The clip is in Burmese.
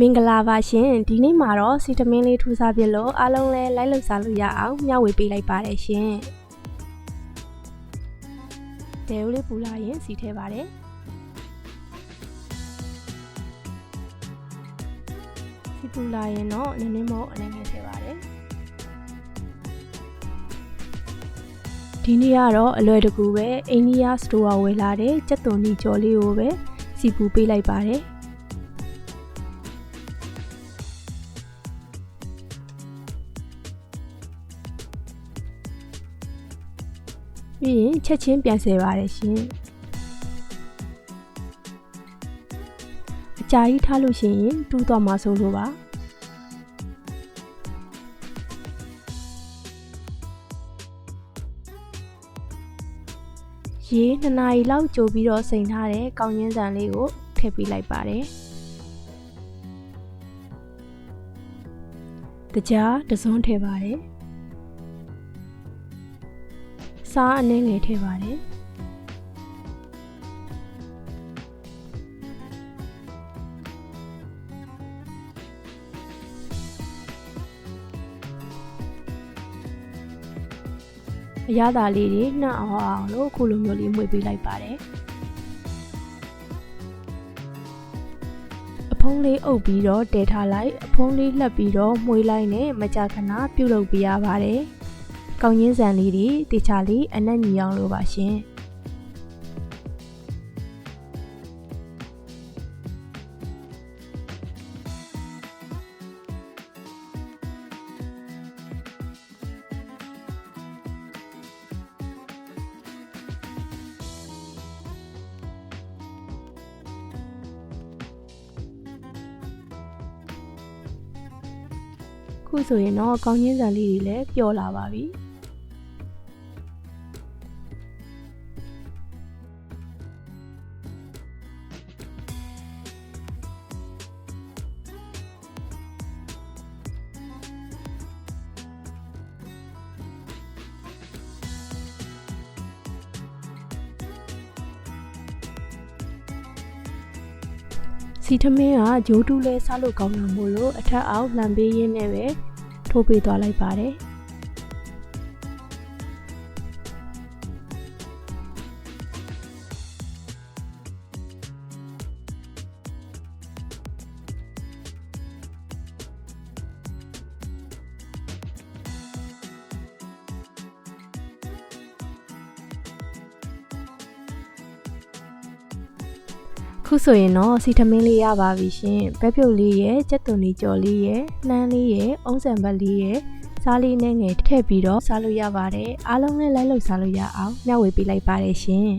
မင်္ဂလာပါရှင်ဒီနေ့မှာတော့စီတမင်းလေးထူစားပြလို့အားလုံးလည်းလိုက်လှုပ်စားလို့ရအောင်မျှဝေပေးလိုက်ပါတယ်ရှင်ဒဲဦးလေးပူလာရင်စီထဲပါတယ်စီပူလာရင်တော့နည်းနည်းမောအနေငယ်ထဲပါတယ်ဒီနေ့ကတော့အလွယ်တကူပဲအိန္ဒိယစတိုးဝယ်လာတဲ့ကြက်သွန်နီကြော်လေးကိုပဲစီပူပေးလိုက်ပါတယ် ပြီးရင်ချက်ချင်းပြန်ဆယ်ပါတယ်ရှင်အကြာကြီးထားလို့ရှိရင်တူးသွားမှာဆိုလို့ပါရေ2နာရီလောက်ကြိုပြီးတော့စိန်ထားတဲ့ကောင်းရင်းစံလေးကိုထည့်ပေးလိုက်ပါတယ်တကြားတစွန်းထည့်ပါတယ် စားအနှဲငယ်ထည့်ပါတယ်အရသာလေးတွေနှံ့အောင်အောင်လို့ခုလိုမျိုးလေးမှွေပေးလိုက်ပါတယ်အဖုံးလေးအုပ်ပြီးတော့တဲထားလိုက်အဖုံးလေးလှပ်ပြီးတော့မှွေလိုက်နဲ့မကြာခဏပြုတ်လုပ်ပေးရပါတယ် ကောင်းရင်းစံလေးတွေတေချာလေးအနက်ညီအောင်လို့ပါရှင်ခုဆိုရင်တော့ကောင်းချင်းစံလေးတွေလည်းပျော်လာပါပြီ စီထမင်းကဂျိုးတူးလဲစားလို့ကောင်းတာမို့လို့အထက်အောက်လှန်ပေးရင်းနဲ့ပဲထိုးပေးသွားလိုက်ပါတယ် ခုဆိုရင်တော့စီထမင်းလေးရပါပြီရှင်ပဲပြုတ်လေးရဲ့ကြက်သွန်လေးကြော်လေးရဲ့နှမ်းလေးရဲ့အုံးစံဘတ်လေးရဲ့စားလေးနဲ့ငယ်ထည့်ပြီးတော့စားလို့ရပါတယ်အားလုံးလည်းလိုက်လို့စားလို့ရအောင်မျှဝေပေးလိုက်ပါတယ်ရှင်